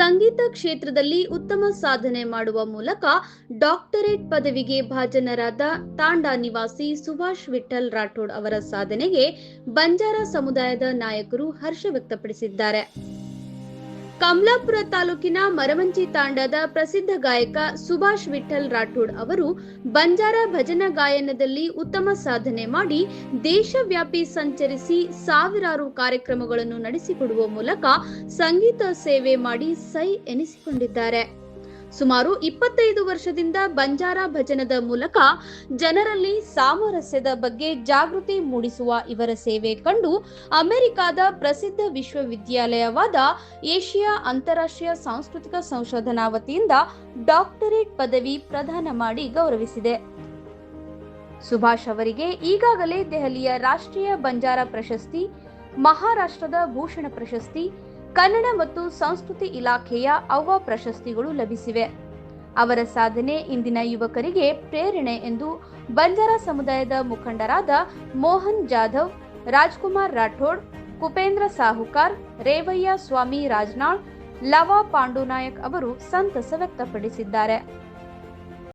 ಸಂಗೀತ ಕ್ಷೇತ್ರದಲ್ಲಿ ಉತ್ತಮ ಸಾಧನೆ ಮಾಡುವ ಮೂಲಕ ಡಾಕ್ಟರೇಟ್ ಪದವಿಗೆ ಭಾಜನರಾದ ತಾಂಡಾ ನಿವಾಸಿ ಸುಭಾಷ್ ವಿಠಲ್ ರಾಠೋಡ್ ಅವರ ಸಾಧನೆಗೆ ಬಂಜಾರ ಸಮುದಾಯದ ನಾಯಕರು ಹರ್ಷ ವ್ಯಕ್ತಪಡಿಸಿದ್ದಾರೆ. ಕಮಲಾಪುರ ತಾಲೂಕಿನ ಮರವಂಚಿ ತಾಂಡದ ಪ್ರಸಿದ್ಧ ಗಾಯಕ ಸುಭಾಷ್ ವಿಠಲ್ ರಾಠೋಡ್ ಅವರು ಬಂಜಾರ ಭಜನಾ ಗಾಯನದಲ್ಲಿ ಉತ್ತಮ ಸಾಧನೆ ಮಾಡಿ ದೇಶವ್ಯಾಪಿ ಸಂಚರಿಸಿ ಸಾವಿರಾರು ಕಾರ್ಯಕ್ರಮಗಳನ್ನು ನಡೆಸಿಕೊಡುವ ಮೂಲಕ ಸಂಗೀತ ಸೇವೆ ಮಾಡಿ ಸೈ ಎನಿಸಿಕೊಂಡಿದ್ದಾರೆ. ಸುಮಾರು ಇಪ್ಪತ್ತೈದು ವರ್ಷದಿಂದ ಬಂಜಾರ ಭಜನದ ಮೂಲಕ ಜನರಲ್ಲಿ ಸಾಮರಸ್ಯದ ಬಗ್ಗೆ ಜಾಗೃತಿ ಮೂಡಿಸುವ ಇವರ ಸೇವೆ ಕಂಡು ಅಮೆರಿಕಾದ ಪ್ರಸಿದ್ಧ ವಿಶ್ವವಿದ್ಯಾಲಯವಾದ ಏಷ್ಯಾ ಅಂತಾರಾಷ್ಟ್ರೀಯ ಸಾಂಸ್ಕೃತಿಕ ಸಂಶೋಧನಾ ವತಿಯಿಂದ ಡಾಕ್ಟರೇಟ್ ಪದವಿ ಪ್ರದಾನ ಮಾಡಿ ಗೌರವಿಸಿದೆ. ಸುಭಾಷ್ ಅವರಿಗೆ ಈಗಾಗಲೇ ದೆಹಲಿಯ ರಾಷ್ಟ್ರೀಯ ಬಂಜಾರ ಪ್ರಶಸ್ತಿ, ಮಹಾರಾಷ್ಟ್ರದ ಭೂಷಣ ಪ್ರಶಸ್ತಿ ಕನ್ನಡ ಮತ್ತು ಸಂಸ್ಕೃತಿ ಇಲಾಖೆಯ ಅವ್ವ ಪ್ರಶಸ್ತಿಗಳು ಲಭಿಸಿವೆ. ಅವರ ಸಾಧನೆ ಇಂದಿನ ಯುವಕರಿಗೆ ಪ್ರೇರಣೆ ಎಂದು ಬಂಜಾರ ಸಮುದಾಯದ ಮುಖಂಡರಾದ ಮೋಹನ್ ಜಾಧವ್, ರಾಜ್ಕುಮಾರ್ ರಾಠೋಡ್, ಕುಪೇಂದ್ರ ಸಾಹುಕಾರ್, ರೇವಯ್ಯ ಸ್ವಾಮಿ ರಾಜ್ನಾಳ್, ಲವಾ ಪಾಂಡುನಾಯಕ್ ಅವರು ಸಂತಸ ವ್ಯಕ್ತಪಡಿಸಿದ್ದಾರೆ.